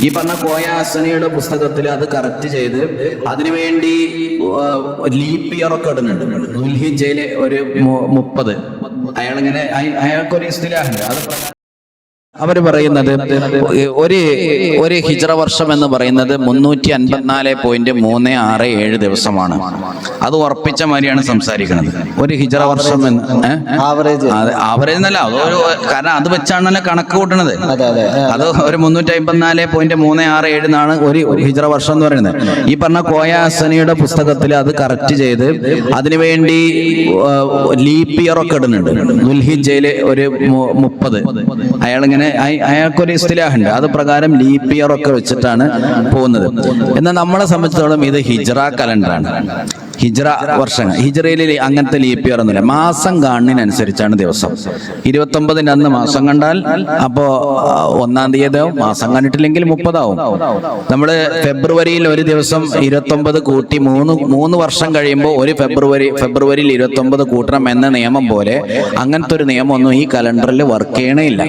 ഈ പറഞ്ഞ കോയ അസനയുടെ പുസ്തകത്തിൽ അത് കറക്റ്റ് ചെയ്ത് അതിനുവേണ്ടി ലീപ് ഇയർ ഒക്കെ ഇടുന്നുണ്ട്. ദുൽഹിജയിലെ ഒരു മുപ്പത്. അയാളിങ്ങനെ അയ- അയാൾക്കൊരു ഇസ്തിലാഹുണ്ട്. അത് അവർ പറയുന്നത് ഒരു ഒരു ഹിജ്റ വർഷം എന്ന് പറയുന്നത് മുന്നൂറ്റി അൻപത്തിനാല് പോയിന്റ് മൂന്ന് ആറ് ഏഴ് ദിവസമാണ്. അത് ഉറപ്പിച്ച മാതിരിയാണ് സംസാരിക്കുന്നത്. ഒരു ഹിജ്റ വർഷം എന്ന്? ആവറേജ് അല്ല എന്നല്ല അത് കാരണം അത് വെച്ചാണല്ലോ കണക്ക് കൂട്ടണത്. അതെ ഒരു മുന്നൂറ്റി അമ്പത്തിനാല് പോയിന്റ് മൂന്ന് ആറ് ഏഴ് എന്നാണ് ഒരു ഹിജ്റ വർഷം എന്ന് പറയുന്നത്. ഈ പറഞ്ഞ കോയ ഹസനിയുടെ പുസ്തകത്തിൽ അത് കറക്റ്റ് ചെയ്ത് അതിനുവേണ്ടി ലീപ് ഇയർ ഒക്കെ ഇടുന്നുണ്ട്. ദുൽഹിജയിലെ ഒരു മുപ്പത്. അയാളിങ്ങനെ അയ- അയാൾക്കൊരു ഇസ്തിലാഹുണ്ട്. അത് പ്രകാരം ലീപ് ഇയർ ഒക്കെ വെച്ചിട്ടാണ് പോകുന്നത്. എന്നാൽ നമ്മളെ സംബന്ധിച്ചിടത്തോളം ഇത് ഹിജ്റ കലണ്ടറാണ്. ഹിജ്റ വർഷങ്ങൾ. ഹിജ്റയിൽ അങ്ങനത്തെ ലീപ് ഇയർ ഒന്നുമില്ല. മാസം കാണുന്നതിനനുസരിച്ചാണ് ദിവസം. ഇരുപത്തി ഒമ്പതിന് അന്ന് മാസം കണ്ടാൽ അപ്പോ ഒന്നാം തീയതിയാവും. മാസം കണ്ടിട്ടില്ലെങ്കിൽ മുപ്പതാവും. നമ്മൾ ഫെബ്രുവരിയിൽ ഒരു ദിവസം ഇരുപത്തി ഒമ്പത് കൂട്ടി മൂന്ന് മൂന്ന് വർഷം കഴിയുമ്പോൾ ഒരു ഫെബ്രുവരി ഫെബ്രുവരിയിൽ ഇരുപത്തി ഒമ്പത് കൂട്ടണം എന്ന നിയമം പോലെ അങ്ങനത്തെ ഒരു നിയമമൊന്നും ഈ കലണ്ടറിൽ വർക്ക് ചെയ്യണേ ഇല്ല.